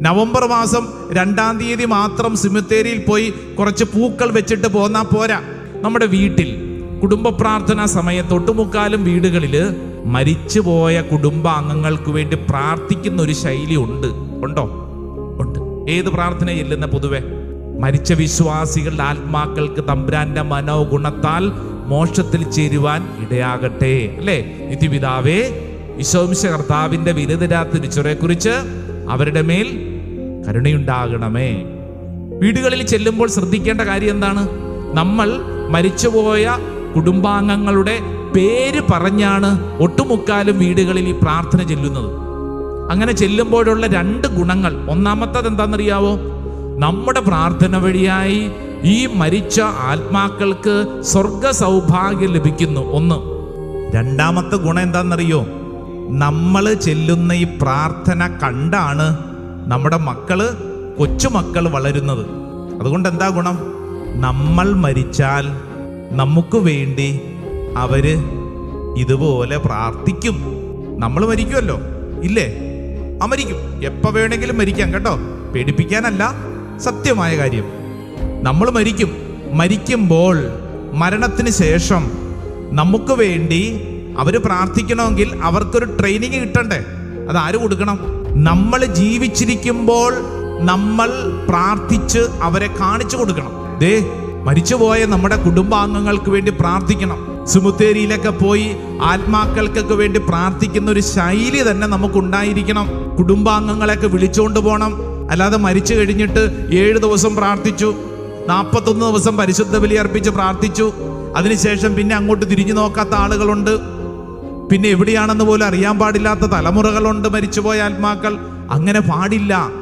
November മാസം രണ്ടാം തീയതി മാത്രം സിമിത്തേരിയിൽ പോയി കുറച്ച് പൂക്കൾ വെച്ചിട്ട് പോന്നാ പോരാ. നമ്മുടെ വീട്ടിൽ കുടുംബ പ്രാർത്ഥനാ സമയത്ത് ഒട്ടുമുക്കാലും വീടുകളിൽ മരിച്ചുപോയ കുടുംബാംഗങ്ങൾക്ക് വേണ്ടി പ്രാർത്ഥിക്കുന്ന ഒരു ശൈലി ഉണ്ട്. ഉണ്ടോ? ഉണ്ട്. ഏത് പ്രാർത്ഥന ചെല്ലുന്ന പൊതുവെ? മരിച്ച വിശ്വാസികളുടെ ആത്മാക്കൾക്ക് തമ്പ്രാന്റെ മനോഗുണത്താൽ മോക്ഷത്തിൽ ചേരുവാൻ ഇടയാകട്ടെ അല്ലേ? നിത്യപിതാവേ വിശ്വംശ കർത്താവിന്റെ വിരുദ്ധരാ തിരിച്ചുറെ കുറിച്ച് അവരുടെ മേൽ കരുണയുണ്ടാകണമേ. വീടുകളിൽ ചെല്ലുമ്പോൾ ശ്രദ്ധിക്കേണ്ട കാര്യം എന്താണ്? നമ്മൾ മരിച്ചുപോയ കുടുംബാംഗങ്ങളുടെ പേര് പറഞ്ഞാണ് ഒട്ടുമുക്കാലും വീടുകളിൽ ഈ പ്രാർത്ഥന ചെല്ലുന്നത്. അങ്ങനെ ചെല്ലുമ്പോഴുള്ള രണ്ട് ഗുണങ്ങൾ. ഒന്നാമത്തത് എന്താണെന്നറിയാവോ? നമ്മുടെ പ്രാർത്ഥന വഴിയായി ഈ മരിച്ച ആത്മാക്കൾക്ക് സ്വർഗ സൗഭാഗ്യം ലഭിക്കുന്നു. ഒന്ന്. രണ്ടാമത്തെ ഗുണം എന്താണെന്നറിയോ? നമ്മൾ ചെല്ലുന്ന ഈ പ്രാർത്ഥന കണ്ടാണ് നമ്മുടെ മക്കൾ കൊച്ചുമക്കൾ വളരുന്നത്. അതുകൊണ്ട് എന്താ ഗുണം? നമ്മൾ മരിച്ചാൽ നമുക്ക് വേണ്ടി അവർ ഇതുപോലെ പ്രാർത്ഥിക്കും. നമ്മൾ മരിക്കുമല്ലോ ഇല്ലേ? ആ മരിക്കും. എപ്പോൾ വേണമെങ്കിലും മരിക്കാം കേട്ടോ. പേടിപ്പിക്കാനല്ല. സത്യമായ കാര്യം. നമ്മൾ മരിക്കും. മരിക്കുമ്പോൾ മരണത്തിന് ശേഷം നമുക്ക് വേണ്ടി അവർ പ്രാർത്ഥിക്കണമെങ്കിൽ അവർക്കൊരു ട്രെയിനിങ് കിട്ടണ്ടേ? അത് ആര് കൊടുക്കണം? നമ്മൾ ജീവിച്ചിരിക്കുമ്പോൾ നമ്മൾ പ്രാർത്ഥിച്ച് അവരെ കാണിച്ചു കൊടുക്കണം. ദേ മരിച്ചുപോയ നമ്മുടെ കുടുംബാംഗങ്ങൾക്ക് വേണ്ടി പ്രാർത്ഥിക്കണം. സുമുത്തേരിയിലൊക്കെ പോയി ആത്മാക്കൾക്കൊക്കെ വേണ്ടി പ്രാർത്ഥിക്കുന്ന ഒരു ശൈലി തന്നെ നമുക്കുണ്ടായിരിക്കണം. കുടുംബാംഗങ്ങളെയൊക്കെ വിളിച്ചുകൊണ്ട് പോകണം അല്ലാതെ മരിച്ചു കഴിഞ്ഞിട്ട് ഏഴ് ദിവസം പ്രാർത്ഥിച്ചു നാൽപ്പത്തൊന്ന് ദിവസം പരിശുദ്ധ ബലി അർപ്പിച്ച് പ്രാർത്ഥിച്ചു. അതിനുശേഷം പിന്നെ അങ്ങോട്ട് തിരിഞ്ഞു നോക്കാത്ത ആളുകളുണ്ട്. പിന്നെ എവിടെയാണെന്ന് പോലും അറിയാൻ പാടില്ലാത്ത തലമുറകളുണ്ട് മരിച്ചുപോയ ആത്മാക്കൾ. അങ്ങനെ പാടില്ല.